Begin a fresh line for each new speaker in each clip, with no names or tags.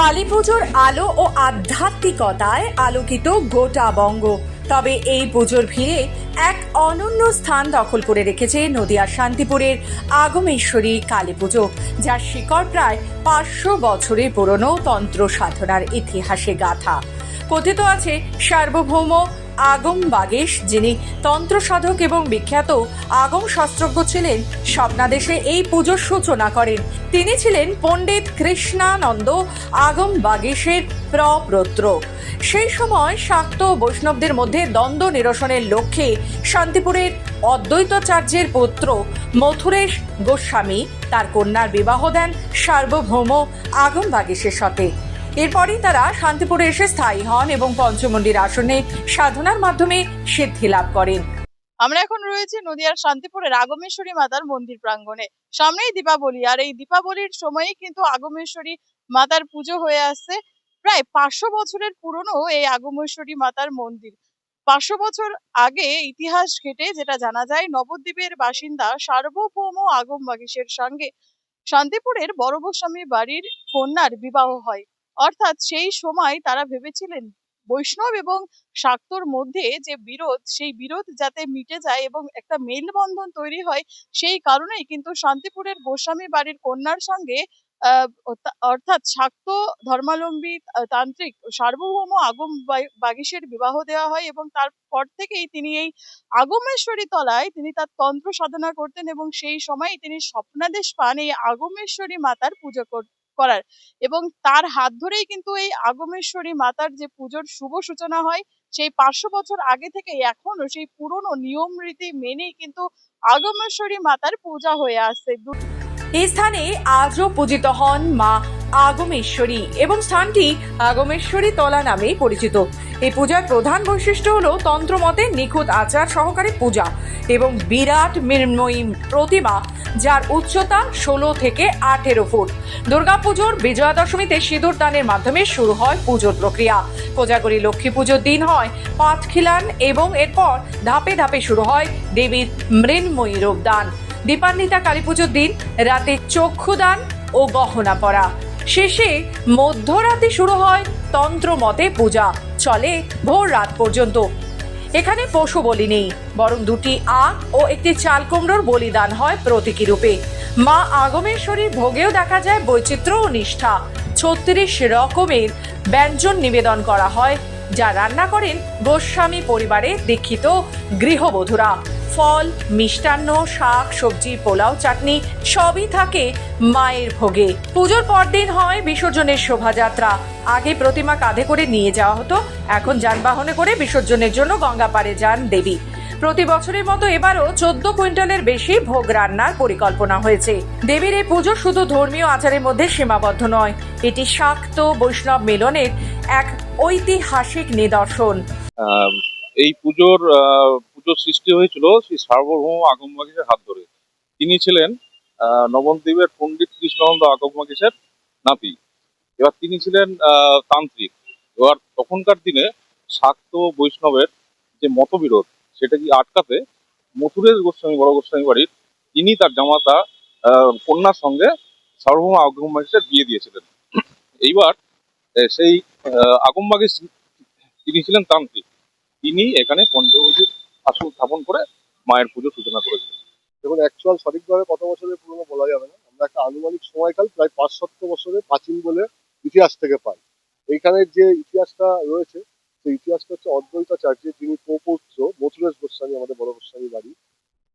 কালী পুজোর আলো ও আধ্যাত্মিকতায় আলোকিত গোটা বঙ্গ। তবে এই পুজোর ভিড়ে এক অনন্য স্থান দখল করে রেখেছে নদিয়া শান্তিপুরের আগমেশ্বরী কালী পুজো, যার শিকড় প্রায় পাঁচশো বছরের পুরনো তন্ত্র সাধনার ইতিহাসে গাথা। কথিত আছে সার্বভৌম আগম বাগেশ, যিনি তন্ত্র সাধক এবং বিখ্যাত আগম শাস্ত্রজ্ঞ ছিলেন স্বপ্নাদেশে এই পুজোর সূচনা করেন। তিনি ছিলেন পণ্ডিত কৃষ্ণানন্দ আগম বাগেশের প্রপ্রত্র সেই সময় শাক্ত বৈষ্ণবদের মধ্যে দ্বন্দ্ব নিরসনের লক্ষ্যে শান্তিপুরের অদ্বৈতাচার্যের পুত্র মথুরেশ গোস্বামী তার কন্যার বিবাহ দেন সার্বভৌম আগম বাগেশের সাথে। এরপরই তারা শান্তিপুরে এসে স্থায়ী হন এবং পঞ্চমন্ডির আসনে সাধনার মাধ্যমে সিদ্ধি লাভ করেন।
আমরা এখন রয়েছি নদিয়ার শান্তিপুরের আগমেশ্বরী মাতার মন্দির প্রাঙ্গণে। সামনেই দীপাবলি, আর এই দীপাবলির সময়ই কিন্তু আগমেশ্বরী মাতার পুজো হয়ে আসছে। প্রায় পাঁচশো বছরের পুরনো এই আগমেশ্বরী মাতার মন্দির। পাঁচশো বছর আগে ইতিহাস ঘেটে যেটা জানা যায়, নবদ্বীপের বাসিন্দা সার্বভৌম আগম বাগিসের সঙ্গে শান্তিপুরের বড় গোস্বামী বাড়ির কন্যার বিবাহ হয়। অর্থাৎ সেই সময় তারা ভেবেছিলেন বৈষ্ণব এবং শাক্তর মধ্যে যে বিরোধ, সেই বিরোধ যাতে মিটে যায় এবং একটা মেলবন্ধন তৈরি হয়, সেই কারণেই কিন্তু শান্তিপুরের গোস্বামী বাড়ির কন্যার সঙ্গে অর্থাৎ শাক্ত ধর্মালম্বী তান্ত্রিক সার্বভৌম আগম বাগিসের বিবাহ দেওয়া হয় এবং তারপর থেকেই তিনি এই আগমেশ্বরী তলায় তিনি তার তন্ত্র সাধনা করতেন এবং সেই সময় তিনি স্বপ্নাদেশ পান এই আগমেশ্বরী মাতার পুজো করার। এবং তার হাত ধরেই কিন্তু এই আগমেশ্বরী মাতার যে পুজোর শুভ সূচনা হয়, সেই পাঁচশো বছর আগে থেকে এখনও সেই পুরনো নিয়ম রীতি মেনেই কিন্তু আগমেশ্বরী মাতার পূজা হয়ে আসছে
এই স্থানে আজও পূজিত হন মা আগমেশ্বরী এবং স্থানটি আগমেশ্বরী তলা নামেই পরিচিত। এই পূজার প্রধান বৈশিষ্ট্য হল তন্ত্রমতে নিখুঁত আচার সহকারে পূজা এবং বিরাট মৃন্ময়ী প্রতিমা যার উচ্চতা ষোলো থেকে আঠেরো ফুট। দুর্গাপুজোর বিজয়া দশমীতে সিঁদুর দানের মাধ্যমে শুরু হয় পুজোর প্রক্রিয়া। কোজাগরী লক্ষ্মী পুজোর দিন হয় পাঁচখিলান এবং এরপর ধাপে ধাপে শুরু হয় দেবীর মৃন্ময়ী রূপদান। দীপান্বিতা কালী পুজোর দিন, রাতে চক্ষুদান ও গহনা পরা। শেষে মধ্যরাতে শুরু হয় তন্ত্র মতে পূজা। চলে ভোর রাত পর্যন্ত। এখানে পশু বলি নেই, বরং দুটি আখ ও একটি চাল কুমড়োর বলিদান হয় প্রতীকী রূপে। মা আগমেশ্বরীর ভোগেও দেখা যায় বৈচিত্র্য ও নিষ্ঠা। ছত্রিশ রকমের ব্যঞ্জন নিবেদন করা হয়, যা রান্না করেন গোস্বামী পরিবারে দীক্ষিত গৃহবধূরা। ফল, মিষ্টান্ন, শাক, সবজি, পোলাও, চাটনি সবই থাকে মায়ের ভোগে। পুজোর পরদিন হয় বিসর্জনের শোভাযাত্রা। আগে প্রতিমা কাঁধে করে নিয়ে যাওয়া হতো, এখন যানবাহনে করে বিসর্জনের জন্য গঙ্গা পাড়ে যান দেবী। প্রতি বছরের মতো এবারও চোদ্দ কুইন্টালের বেশি ভোগ রান্নার পরিকল্পনা হয়েছে। দেবীর এই পুজো শুধু ধর্মীয় আচারের মধ্যে সীমাবদ্ধ নয়, এটি শাক্ত বৈষ্ণব মিলনের এক ঐতিহাসিক নিদর্শন।
এই পুজোর আহ, সৃষ্টি হয়েছিল সেই সার্বভৌম আগমবাগীশের হাত ধরে। তিনি ছিলেন নবদ্বীপের পণ্ডিত কৃষ্ণানন্দ আগমবাগীশের নাতি। এবার তিনি ছিলেন তান্ত্রিক। এবার তখনকার দিনে শাক্ত বৈষ্ণবের যে মতবিরোধ সেটা কি আটকাতে মথুরের গোস্বামী বড় গোস্বামী বাড়ির তিনি তার জামাতা কন্যার সঙ্গে সার্বভৌম আগমবাগীশের বিয়ে দিয়েছিলেন। এইবার সেই আহ, আগমবাগীশ তিনি ছিলেন তান্ত্রিক। তিনি এখানে পঞ্চবটির আসন স্থাপন করে মায়ের পুজো সূচনা করেছিলেন
দেখুন অ্যাকচুয়াল সঠিকভাবে কত বছরের পুরনো বলা যাবে না। আমরা একটা আনুমানিক সময়কাল, প্রায় পাঁচ সত্তর বছরের প্রাচীন বলে ইতিহাস থেকে পাই। এইখানের যে ইতিহাসটা রয়েছে, সেই ইতিহাসটা হচ্ছে অদ্বৈতাচার্যের যিনি প্রপৌত্র মথুরেশ গোস্বামী, আমাদের বড় গোস্বামী বাড়ি।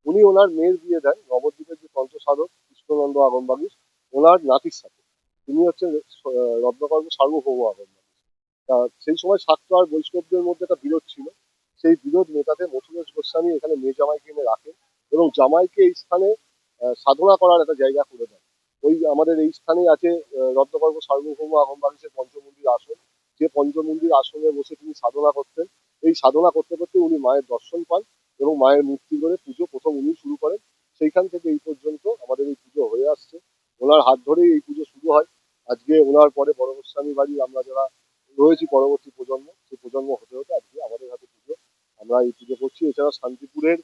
উনি ওনার মেয়ের বিয়ে দেন, নবদ্বীপের যে তন্ত্র সাধক কৃষ্ণনন্দ আগমবাগীশ ওনার নাতির সাথে। তিনি হচ্ছেন রত্নকর্ম সার্বভৌম আগমবাগীশ তা সেই সময় শাক্ত আর বৈষ্ণবদের মধ্যে একটা বিরোধ ছিল। সেই বিরোধ মেটাতে মথুরেশ গোস্বামী এখানে মেয়ে জামাইকে এনে রাখেন এবং জামাইকে এই স্থানে সাধনা করার একটা জায়গা করে দেন ওই আমাদের এই স্থানেই আছে রত্নগর্ভ সার্বভৌম আগমবাগীশের পঞ্চমন্দির আসন। যে পঞ্চমন্দির আসনে বসে তিনি সাধনা করতেন। এই সাধনা করতে করতে উনি মায়ের দর্শন পান এবং মায়ের মূর্তি করে পুজো প্রথম উনি শুরু করেন। সেইখান থেকে এই পর্যন্ত আমাদের এই পুজো হয়ে আসছে। ওনার হাত ধরেই এই পুজো শুরু হয়। আজকে ওনার পরে বড় গোস্বামী বাড়ি আমরা যারা রয়েছি পরবর্তী প্রজন্ম, সেই প্রজন্ম হতে হতে আমরা এই পুজো করছি। এছাড়া শান্তিপুরের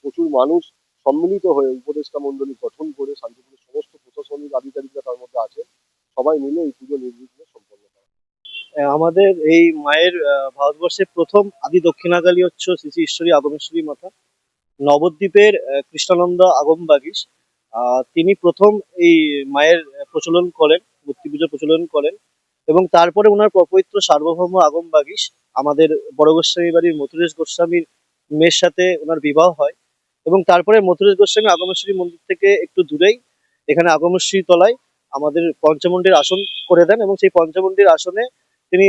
প্রচুর মানুষ সম্মিলিত হয়ে উপদেষ্টা মন্ডলী গঠন করে শান্তিপুরের সমস্ত প্রশাসনিক আধিকারিকরা তার মধ্যে আছে। সবাই মিলে এই পুজো নির্বিঘ্নে সম্পন্ন করা।
আমাদের এই মায়ের ভারতবর্ষের প্রথম আদি দক্ষিণাকালী হচ্ছে শ্রী শ্রী ঈশ্বরী আগমেশ্বরী মাতা। নবদ্বীপের কৃষ্ণানন্দ আগমবাগীশ। আহ, তিনি প্রথম এই মায়ের প্রচলন করেন মূর্তি পুজো প্রচলন করেন। এবং তারপরে ওনার পবিত্র সার্বভৌম আগমবাগীশ আমাদের বড় গোস্বামী বাড়ির মথুরেশ গোস্বামীর মেয়ের সাথে ওনার বিবাহ হয় এবং তারপরে মথুরেশ গোস্বামী আগমেশ্বরী মন্দির থেকে একটু দূরেই এখানে আগমেশ্বরী তলায় আমাদের পঞ্চমন্ডির আসন করে দেন এবং সেই পঞ্চমন্ডির আসনে তিনি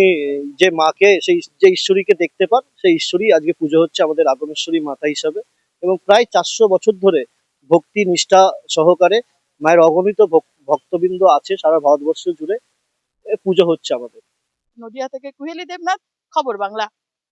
যে মাকে, সেই যে ঈশ্বরীকে দেখতে পান, সেই ঈশ্বরী আজকে পুজো হচ্ছে আমাদের আগমেশ্বরী মাতা হিসাবে এবং প্রায় চারশো বছর ধরে ভক্তি, নিষ্ঠা সহকারে মায়ের অগণিত ভক- ভক্তবৃন্দ আছে সারা ভারতবর্ষ জুড়ে পুজো হচ্ছে আমাদের।
নদিয়া থেকে কুহেলি দেবনাথ খবর বাংলা।